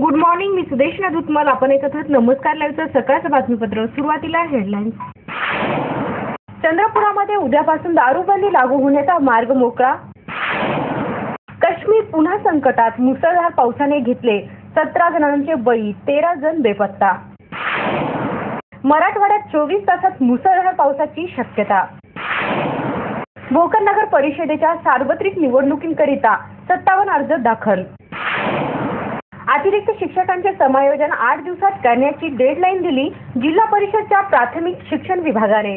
Good morning मी सुदेशना धुतमल आपण ऐकत आहात नमस्कार लाईव्हचं सकाळचं बातमीपत्र. सुरुवातीला हेडलाईन्स चंद्रपुरामध्ये उद्यापासून दारूबंदी लागू होण्याचा मार्ग मोकळा. काश्मीर पुन्हा संकटात मुसळधार पावसाने घेतले सतरा जणांचे बळी तेरा जण बेपत्ता. मराठवाड्यात चोवीस तासात मुसळधार पावसाची शक्यता. भोकर नगर परिषदेच्या सार्वत्रिक निवडणुकींकरिता सत्तावन्न अर्ज दाखल. अतिरिक्त शिक्षकांचे समायोजन आठ दिवसात करण्याची डेडलाईन दिली जिल्हा परिषदच्या प्राथमिक शिक्षण विभागाने.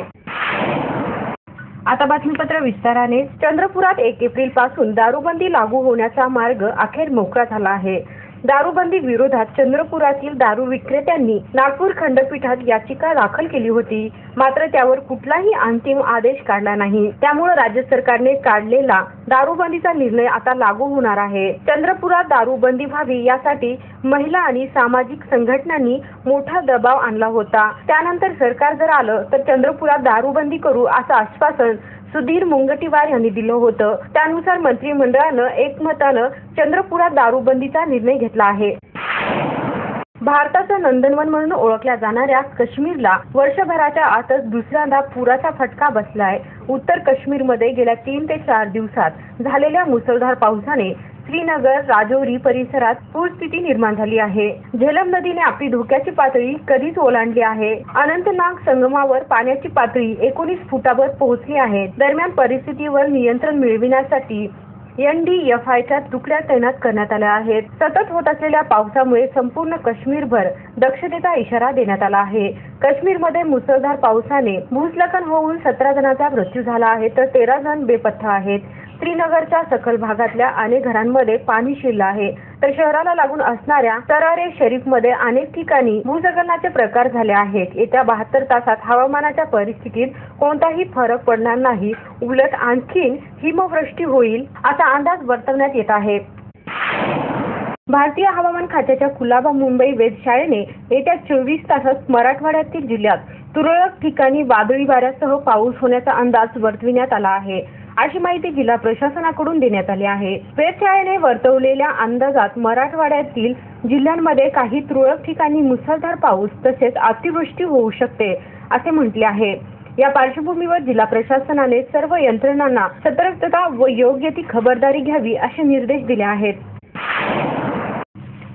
आता बातमीपत्र विस्ताराने चंद्रपुरात एक एप्रिलपासून दारूबंदी लागू होण्याचा मार्ग अखेर मोकळा झाला आहे. दारूबंदी विरोधात चंद्रपुरातील दारू विक्रेत्यांनी नागपूर खंडपीठात याचिका दाखल केली होती. मात्र त्यावर कुठलाही अंतिम आदेश काढला नाही. त्यामुळे राज्य सरकारने काढलेला दारूबंदीचा निर्णय आता लागू होणार आहे. चंद्रपुरात दारूबंदी व्हावी यासाठी महिला आणि सामाजिक संघटनांनी मोठा दबाव आणला होता. त्यानंतर सरकार जर आलं तर चंद्रपुरात दारूबंदी करू असं आश्वासन सुधीर मुंगटीवार यांनी दिलं होतं. त्यानुसार मंत्रिमंडळानं एकमतानं चंद्रपुरात दारूबंदीचा निर्णय घेतला आहे. भारताचं नंदनवन म्हणून ओळखल्या जाणाऱ्या काश्मीरला वर्षभराच्या आतच दुसऱ्यांदा पुराचा फटका बसलाय. उत्तर काश्मीरमध्ये गेल्या तीन ते चार दिवसात झालेल्या मुसळधार पावसाने श्रीनगर राजौरी परिसरात पूरस्थिती निर्माण झाली आहे. झेलम नदीने आपली धोक्याची पातळी कधीच ओलांडली आहे. अनंतनाग संगमावर पाण्याची पातळी एकोणीस फुटावर पोहोचली आहे. दरम्यान परिस्थितीवर नियंत्रण मिळविण्यासाठी एनडीएफआयच्या तुकड्या तैनात करण्यात आल्या आहेत. सतत होत असलेल्या पावसामुळे संपूर्ण काश्मीरभर दक्षतेचा इशारा देण्यात आला आहे. काश्मीरमध्ये मुसळधार पावसाने भूस्खलन होऊन सतरा जणांचा मृत्यू झाला आहे तर तेरा जण बेपत्ता आहेत. श्रीनगरच्या सखल भागातल्या अनेक घरांमध्ये पाणी शिरलं आहे. तर शहराला लागून असणाऱ्या तरारे शरीफमध्ये अनेक ठिकाणी भूस्खलनाचे प्रकार झाले आहेत. येत्या बहात्तर तासात हवामानाच्या परिस्थितीत कोणताही फरक पडणार नाही. उलट आणखीन हिमवृष्टी होईल असा अंदाज वर्तवण्यात येत आहे. भारतीय हवामान खात्याच्या कुलाबा मुंबई वेधशाळेने येत्या चोवीस तासात मराठवाड्यातील जिल्ह्यात तुरळक ठिकाणी वादळी वाऱ्यासह पाऊस होण्याचा अंदाज वर्तविण्यात आला आहे. अशी माहिती जिल्हा प्रशासनाकडून देण्यात आली आहे. वेधशाळेने वर्तवलेल्या अंदाजात मराठवाड्यातील जिल्ह्यांमध्ये काही तुरळक ठिकाणी मुसळधार पाऊस तसेच अतिवृष्टी होऊ शकते असे म्हटले आहे. या पार्श्वभूमीवर जिल्हा प्रशासनाने सर्व यंत्रणांना सतर्कता व योग्य ती खबरदारी घ्यावी असे निर्देश दिले आहेत.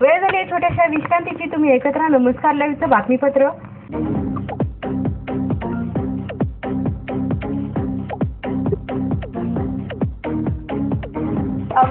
वेळ झाली छोट्याशा विश्रांतीची. तुम्ही एकत्र नमस्कार. लाईव्हचं बातमीपत्र.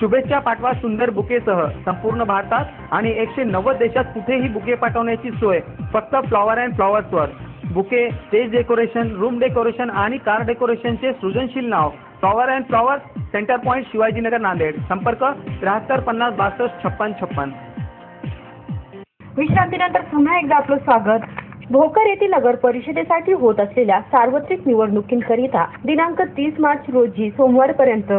शुभेच्छा पाठवा सुंदर बुकेसह संपूर्ण भारतात आणि एकशे नव्वद देशात कुठेही बुके पाठवण्याची सोय फक्त flower and फ्लॉवर्सवर. Bouquet stage decoration room decoration आणि कार डेकोरेशनचे सृजनशील नाव flower and flowers centre point Shivajinagar Nanded. संपर्क त्र्याहत्तर पन्नास बासष्ट छप्पन छप्पन. विश्रांतीनंतर पुन्हा एकदा आपलं स्वागत. भोकर येथील नगर परिषदेसाठी होत असलेल्या सार्वत्रिक निवडणुकीकरिता दिनांक तीस मार्च रोजी सोमवारपर्यंत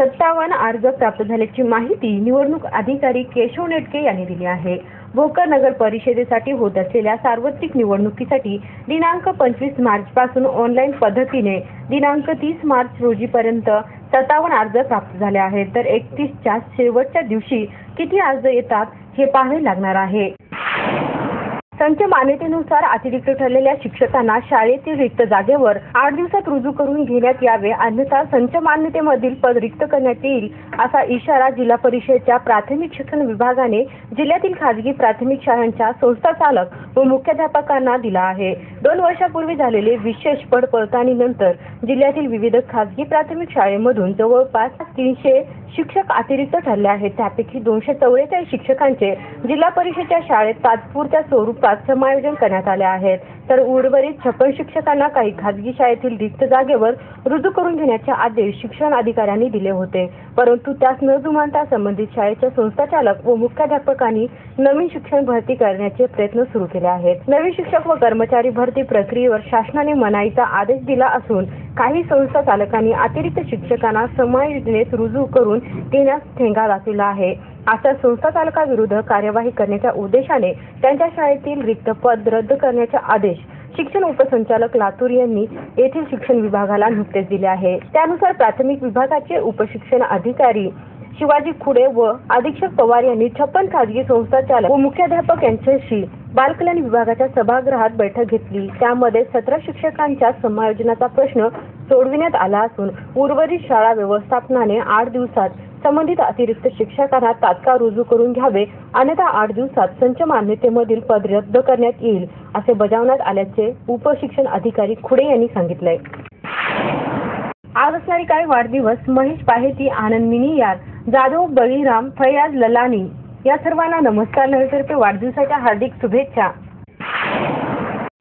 सत्तावन्न अर्ज प्राप्त झाल्याची माहिती निवडणूक अधिकारी केशव नेटके यांनी दिली आहे. भोकर नगर परिषदेसाठी होत असलेल्या सार्वत्रिक निवडणुकीसाठी दिनांक पंचवीस मार्च पासून ऑनलाईन पद्धतीने दिनांक तीस मार्च रोजीपर्यंत सत्तावन्न अर्ज प्राप्त झाले आहेत. तर एकतीसच्या शेवटच्या दिवशी किती अर्ज येतात हे पाहावे लागणार आहे. संच मान्यतेनुसार अतिरिक्त ठरलेल्या शिक्षकांना शाळेतील रिक्त जागेवर आठ दिवसात रुजू करून घेण्यात यावे अन्यथा संच मान्यतेमधील पद रिक्त करण्यात येईल असा इशारा जिल्हा परिषदेच्या प्राथमिक शिक्षण विभागाने जिल्ह्यातील खाजगी प्राथमिक शाळांच्या संस्था चालक व मुख्याध्यापकांना दिला आहे. दोन वर्षापूर्वी झालेले विशेष पड पडताळणीनंतर जिल्ह्यातील विविध खाजगी प्राथमिक शाळेमधून जवळपास तीनशे शिक्षक अतिरिक्त ठरले आहेत. त्यापैकी दोनशे चौवेचाळीस शिक्षकांचे जिल्हा परिषदेच्या शाळेत तात्पुरत्या स्वरूपात समायोजन करण्यात आले आहेत. तर उर्वरित छप्पन शिक्षकांना काही खाजगी शाळेतील रिक्त जागेवर रुजू करून घेण्याचे आदेश शिक्षण अधिकाऱ्यांनी दिले होते. परंतु त्यास न जुमानता संबंधित शाळेच्या संस्थाचालक व मुख्याध्यापकांनी नवीन शिक्षण भरती करण्याचे प्रयत्न सुरू केले आहेत. नवीन शिक्षक व कर्मचारी भरती प्रक्रियेवर शासनाने मनाईचा आदेश दिला असून काही संस्था चालकांनी अतिरिक्त शिक्षकांना समायोजनेत रुजू करून घेण्यास ठेंगा दाखविला आहे. आता संस्था चालकाविरुद्ध कार्यवाही करण्याच्या उद्देशाने त्यांच्या शाळेतील रिक्त पद रद्द करण्याचे आदेश शिक्षण उपसंचालक लातूर यांनी येथील शिक्षण विभागाला नुकतेच दिले आहे. त्यानुसार प्राथमिक विभागाचे उपशिक्षण अधिकारी शिवाजी खुडे व अधीक्षक पवार यांनी छप्पन खाजगी संस्था चालक व मुख्याध्यापक यांच्याशी बालकल्याण विभागाच्या सभागृहात बैठक घेतली. त्यामध्ये सतरा शिक्षकांच्या समायोजनाचा प्रश्न सोडविण्यात आला असून उर्वरित शाळा व्यवस्थापनाने आठ दिवसात संबंधित अतिरिक्त शिक्षकांना तात्काळ रुजू करून घ्यावे अन्यथा आठ दिवसात संच मान्यतेमधील पद रद्द करण्यात येईल असे बजावण्यात आल्याचे उपशिक्षण अधिकारी खुडे यांनी सांगितले आज असणारी काही वाढदिवस महेश पाहेती आनंद मिनियार जाधव बळीराम फैयाज ललानी या सर्वांना नमस्कार नव्हेतर्फे वाढदिवसाच्या हार्दिक शुभेच्छा.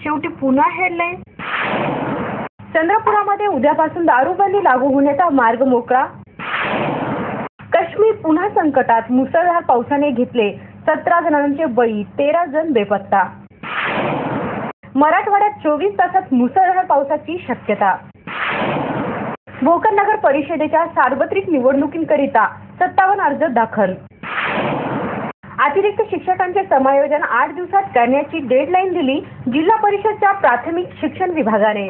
शेवटी पुन्हा हेडलाईन चंद्रपुरामध्ये उद्यापासून दारूबंदी लागू होण्याचा मार्ग मोकळा काश्मीर पुन्हा संकटात मुसळधार पावसाने घेतले सतरा जणांचे बळी तेरा जण बेपत्ता. मराठवाड्यात चोवीस तासात मुसळधार पावसाची शक्यता. भोकर नगर परिषदेच्या सार्वत्रिक निवडणुकींकरिता सत्तावन्न अर्ज दाखल. अतिरिक्त शिक्षकांचे समायोजन आठ दिवसात करण्याची डेडलाईन दिली जिल्हा परिषदच्या प्राथमिक शिक्षण विभागाने.